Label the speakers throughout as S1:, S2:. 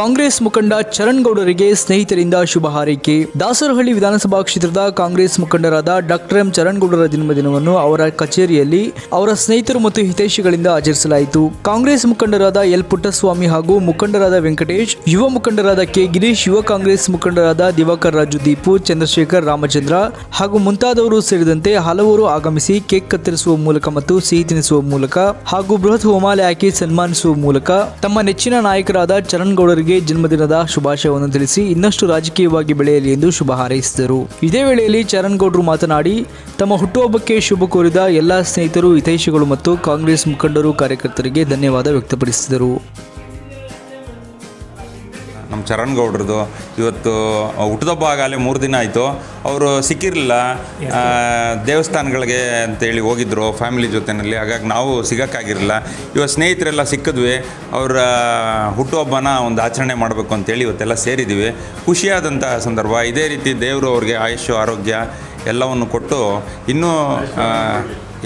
S1: ಕಾಂಗ್ರೆಸ್ ಮುಖಂಡ ಚರಣ್ ಗೌಡರಿಗೆ ಸ್ನೇಹಿತರಿಂದ ಶುಭ ಹಾರೈಕೆ. ದಾಸರಹಳ್ಳಿ ವಿಧಾನಸಭಾ ಕ್ಷೇತ್ರದ ಕಾಂಗ್ರೆಸ್ ಮುಖಂಡರಾದ ಡಾಕ್ಟರ್ ಎಂ ಚರಣ್ ಗೌಡರ ಜನ್ಮದಿನವನ್ನು ಅವರ ಕಚೇರಿಯಲ್ಲಿ ಅವರ ಸ್ನೇಹಿತರು ಮತ್ತು ಹಿತೈಷಿಗಳಿಂದ ಆಚರಿಸಲಾಯಿತು. ಕಾಂಗ್ರೆಸ್ ಮುಖಂಡರಾದ ಎಲ್ ಪುಟ್ಟಸ್ವಾಮಿ ಹಾಗೂ ಮುಖಂಡರಾದ ವೆಂಕಟೇಶ್, ಯುವ ಮುಖಂಡರಾದ ಕೆ ಗಿರೀಶ್, ಯುವ ಕಾಂಗ್ರೆಸ್ ಮುಖಂಡರಾದ ದಿವಾಕರ್ ರಾಜು ದೀಪು, ಚಂದ್ರಶೇಖರ್ ರಾಮಚಂದ್ರ ಹಾಗೂ ಮುಂತಾದವರು ಸೇರಿದಂತೆ ಹಲವರು ಆಗಮಿಸಿ ಕೇಕ್ ಕತ್ತರಿಸುವ ಮೂಲಕ ಮತ್ತು ಸಿಹಿ ತಿನಿಸುವ ಮೂಲಕ ಹಾಗೂ ಬೃಹತ್ ಹೋಮಾಲಯ ಹಾಕಿ ಸನ್ಮಾನಿಸುವ ಮೂಲಕ ತಮ್ಮ ನೆಚ್ಚಿನ ನಾಯಕರಾದ ಚರಣ್ ಗೌಡರಿಗೆ ಜನ್ಮದಿನದ ಶುಭಾಶಯವನ್ನು ತಿಳಿಸಿ ಇನ್ನಷ್ಟು ರಾಜಕೀಯವಾಗಿ ಬೆಳೆಯಲಿ ಎಂದು ಶುಭ ಹಾರೈಸಿದರು. ಇದೇ ವೇಳೆಯಲ್ಲಿ ಚರಣ್ ಗೌಡರು ಮಾತನಾಡಿ, ತಮ್ಮ ಹುಟ್ಟುಹಬ್ಬಕ್ಕೆ ಶುಭ ಕೋರಿದ ಎಲ್ಲ ಸ್ನೇಹಿತರು, ಹಿತೈಷಿಗಳು ಮತ್ತು ಕಾಂಗ್ರೆಸ್ ಮುಖಂಡರು, ಕಾರ್ಯಕರ್ತರಿಗೆ ಧನ್ಯವಾದ ವ್ಯಕ್ತಪಡಿಸಿದರು.
S2: ನಮ್ಮ ಚರಣ್ ಗೌಡ್ರದ್ದು ಇವತ್ತು ಹುಟ್ಟಿದಬ್ಬ ಆಗಲೇ ಮೂರು ದಿನ ಆಯಿತು. ಅವರು ಸಿಕ್ಕಿರಲಿಲ್ಲ. ದೇವಸ್ಥಾನಗಳಿಗೆ ಅಂತೇಳಿ ಹೋಗಿದ್ರು ಫ್ಯಾಮಿಲಿ ಜೊತೆಯಲ್ಲಿ ಹಾಗಾಗಿ ನಾವು ಸಿಗೋಕ್ಕಾಗಿರಲಿಲ್ಲ. ಇವತ್ತು ಸ್ನೇಹಿತರೆಲ್ಲ ಸಿಕ್ಕಿದ್ವಿ. ಅವರ ಹುಟ್ಟುಹಬ್ಬನ ಒಂದು ಆಚರಣೆ ಮಾಡಬೇಕು ಅಂತೇಳಿ ಇವತ್ತೆಲ್ಲ ಸೇರಿದ್ದೀವಿ. ಖುಷಿಯಾದಂಥ ಸಂದರ್ಭ. ಇದೇ ರೀತಿ ದೇವರು ಅವ್ರಿಗೆ ಆಯುಷ್ಯ ಆರೋಗ್ಯ ಎಲ್ಲವನ್ನು ಕೊಟ್ಟು ಇನ್ನೂ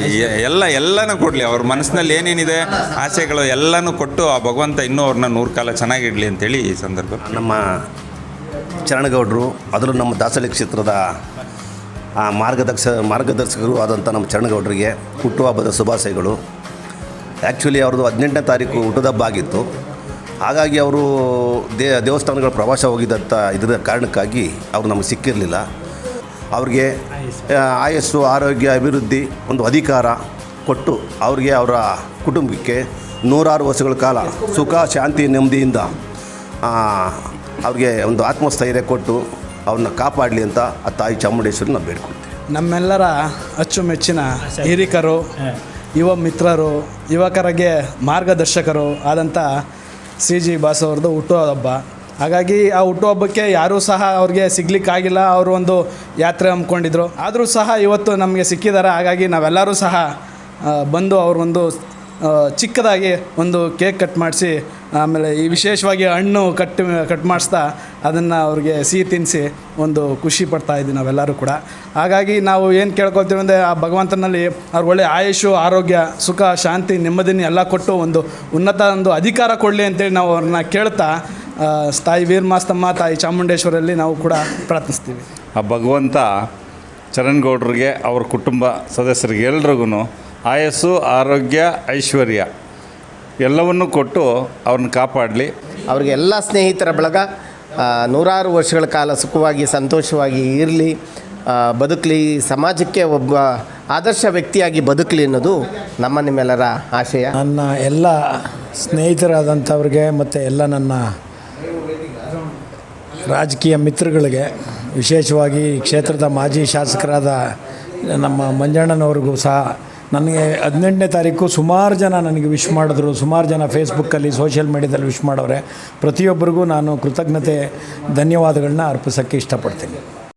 S2: ಎಲ್ಲ, ಎಲ್ಲನೂ ಕೊಡಲಿ. ಅವ್ರ ಮನಸ್ಸಿನಲ್ಲಿ ಏನೇನಿದೆ, ಆಸೆಗಳು ಎಲ್ಲನೂ ಕೊಟ್ಟು ಆ ಭಗವಂತ ಇನ್ನೂ ಅವ್ರನ್ನ ನೂರು ಕಾಲ ಚೆನ್ನಾಗಿಡಲಿ ಅಂತೇಳಿ ಈ ಸಂದರ್ಭ.
S3: ನಮ್ಮ ಚರಣಗೌಡರು, ಅದರಲ್ಲೂ ನಮ್ಮ ದಾಸಳಿ ಕ್ಷೇತ್ರದ, ಆ, ಮಾರ್ಗದರ್ಶ, ಮಾರ್ಗದರ್ಶಕರು ಆದಂಥ ನಮ್ಮ ಚರಣಗೌಡರಿಗೆ ಹುಟ್ಟುಹಬ್ಬದ ಶುಭಾಶಯಗಳು. ಆ್ಯಕ್ಚುಲಿ ಅವ್ರದ್ದು ಹದಿನೆಂಟನೇ ತಾರೀಕು ಹುಟ್ಟುಹಬ್ಬ ಆಗಿತ್ತು. ಹಾಗಾಗಿ ಅವರು ದೇ, ದೇವಸ್ಥಾನಗಳ ಪ್ರವಾಸ ಹೋಗಿದ್ದಂಥ ಇದರ ಕಾರಣಕ್ಕಾಗಿ ಅವರು ನಮಗೆ ಸಿಕ್ಕಿರಲಿಲ್ಲ. ಅವ್ರಿಗೆ ಆಯಸ್ಸು ಆರೋಗ್ಯ ಅಭಿವೃದ್ಧಿ ಒಂದು ಅಧಿಕಾರ ಕೊಟ್ಟು ಅವ್ರಿಗೆ ಅವರ ಕುಟುಂಬಕ್ಕೆ ನೂರಾರು ವರ್ಷಗಳ ಕಾಲ ಸುಖ ಶಾಂತಿ ನೆಮ್ಮದಿಯಿಂದ ಅವ್ರಿಗೆ ಒಂದು ಆತ್ಮಸ್ಥೈರ್ಯ ಕೊಟ್ಟು ಅವ್ರನ್ನ ಕಾಪಾಡಲಿ ಅಂತ ಆ ತಾಯಿ ಚಾಮುಂಡೇಶ್ವರಿ ನಾವು ಬೇಡ್ಕೊಳ್ತೀವಿ.
S4: ನಮ್ಮೆಲ್ಲರ ಅಚ್ಚುಮೆಚ್ಚಿನ ಹಿರಿಕರು ಯುವ ಮಿತ್ರರು ಯುವಕರಿಗೆ ಮಾರ್ಗದರ್ಶಕರು ಆದಂಥ ಸಿ ಜಿ ಬಾಸವ್ರದ್ದು ಹುಟ್ಟುಹಬ್ಬ ಹಾಗಾಗಿ ಆ ಹುಟ್ಟುಹಬ್ಬಕ್ಕೆ ಯಾರೂ ಸಹ ಅವ್ರಿಗೆ ಸಿಗ್ಲಿಕ್ಕಾಗಿಲ್ಲ. ಅವರು ಒಂದು ಯಾತ್ರೆ ಹಮ್ಮಿಕೊಂಡಿದ್ರು. ಆದರೂ ಸಹ ಇವತ್ತು ನಮಗೆ ಸಿಕ್ಕಿದ್ದಾರೆ ಹಾಗಾಗಿ ನಾವೆಲ್ಲರೂ ಸಹ ಬಂದು ಅವ್ರ ಒಂದು ಚಿಕ್ಕದಾಗಿ ಒಂದು ಕೇಕ್ ಕಟ್ ಮಾಡಿಸಿ, ಆಮೇಲೆ ಈ ವಿಶೇಷವಾಗಿ ಹಣ್ಣು ಕಟ್ ಕಟ್ ಮಾಡಿಸ್ತಾ ಅದನ್ನು ಅವ್ರಿಗೆ ಸಿಹಿ ತಿನ್ನಿಸಿ ಒಂದು ಖುಷಿ ಪಡ್ತಾ ಇದ್ದೀವಿ ನಾವೆಲ್ಲರೂ ಕೂಡ. ಹಾಗಾಗಿ ನಾವು ಏನು ಕೇಳ್ಕೊಳ್ತೀವಿ ಅಂದರೆ ಆ ಭಗವಂತನಲ್ಲಿ ಅವ್ರ ಒಳ್ಳೆ ಆಯುಷು, ಆರೋಗ್ಯ, ಸುಖ, ಶಾಂತಿ, ನೆಮ್ಮದಿನ ಎಲ್ಲ ಕೊಟ್ಟು ಒಂದು ಉನ್ನತ ಒಂದು ಅಧಿಕಾರ ಕೊಡಲಿ ಅಂತೇಳಿ ನಾವು ಅವ್ರನ್ನ ಕೇಳ್ತಾ ತಾಯಿ ವೀರಮಾಸ್ತಮ್ಮ ತಾಯಿ ಚಾಮುಂಡೇಶ್ವರಲ್ಲಿ ನಾವು ಕೂಡ ಪ್ರಾರ್ಥಿಸ್ತೀವಿ.
S5: ಆ ಭಗವಂತ ಚರಣ್ ಗೌಡ್ರಿಗೆ ಅವ್ರ ಕುಟುಂಬ ಸದಸ್ಯರಿಗೆ ಎಲ್ರಿಗೂ ಆಯಸ್ಸು ಆರೋಗ್ಯ ಐಶ್ವರ್ಯ ಎಲ್ಲವನ್ನೂ ಕೊಟ್ಟು ಅವ್ರನ್ನ ಕಾಪಾಡಲಿ.
S6: ಅವ್ರಿಗೆ ಎಲ್ಲ ಸ್ನೇಹಿತರ ಬಳಗ ನೂರಾರು ವರ್ಷಗಳ ಕಾಲ ಸುಖವಾಗಿ ಸಂತೋಷವಾಗಿ ಇರಲಿ ಬದುಕಲಿ ಸಮಾಜಕ್ಕೆ ಒಬ್ಬ ಆದರ್ಶ ವ್ಯಕ್ತಿಯಾಗಿ ಬದುಕಲಿ ಅನ್ನೋದು ನಮ್ಮ ನಿಮ್ಮೆಲ್ಲರ ಆಶಯ.
S7: ನನ್ನ ಎಲ್ಲ ಸ್ನೇಹಿತರಾದಂಥವ್ರಿಗೆ ಮತ್ತು ಎಲ್ಲ ನನ್ನ ರಾಜಕೀಯ ಮಿತ್ರಗಳಿಗೆ, ವಿಶೇಷವಾಗಿ ಕ್ಷೇತ್ರದ ಮಾಜಿ ಶಾಸಕರಾದ ನಮ್ಮ ಮಂಜಣ್ಣನವ್ರಿಗೂ ಸಹ ನನಗೆ ಹದಿನೆಂಟನೇ ತಾರೀಕು ಸುಮಾರು ಜನ ನನಗೆ ವಿಶ್ ಮಾಡಿದ್ರು. ಸುಮಾರು ಜನ ಫೇಸ್ಬುಕ್ಕಲ್ಲಿ ಸೋಷಿಯಲ್ ಮೀಡ್ಯಾದಲ್ಲಿ ವಿಶ್ ಮಾಡವ್ರೆ ಪ್ರತಿಯೊಬ್ಬರಿಗೂ ನಾನು ಕೃತಜ್ಞತೆ, ಧನ್ಯವಾದಗಳನ್ನ ಅರ್ಪಿಸೋಕ್ಕೆ ಇಷ್ಟಪಡ್ತೀನಿ.